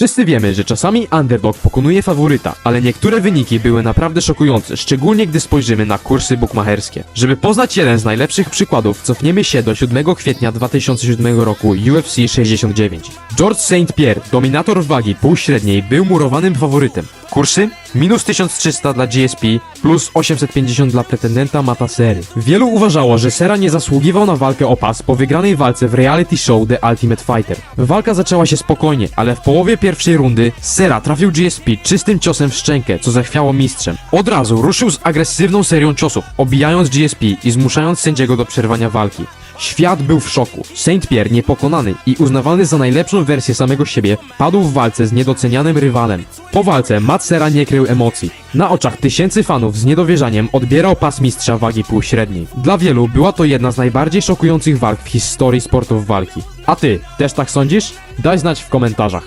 Wszyscy wiemy, że czasami underdog pokonuje faworyta, ale niektóre wyniki były naprawdę szokujące, szczególnie gdy spojrzymy na kursy bukmacherskie. Żeby poznać jeden z najlepszych przykładów, cofniemy się do 7 kwietnia 2007 roku UFC 69. George St. Pierre, dominator wagi półśredniej, był murowanym faworytem. Kursy? Minus 1300 dla GSP, plus 850 dla pretendenta Mata Sery. Wielu uważało, że Sera nie zasługiwał na walkę o pas po wygranej walce w reality show The Ultimate Fighter. Walka zaczęła się spokojnie, ale w połowie pierwszej rundy Sera trafił GSP czystym ciosem w szczękę, co zachwiało mistrzem. Od razu ruszył z agresywną serią ciosów, obijając GSP i zmuszając sędziego do przerwania walki. Świat był w szoku. Saint Pierre, niepokonany i uznawany za najlepszą wersję samego siebie, padł w walce z niedocenianym rywalem. Po walce Matt Serra nie krył emocji. Na oczach tysięcy fanów z niedowierzaniem odbierał pas mistrza wagi półśredniej. Dla wielu była to jedna z najbardziej szokujących walk w historii sportów walki. A ty, też tak sądzisz? Daj znać w komentarzach.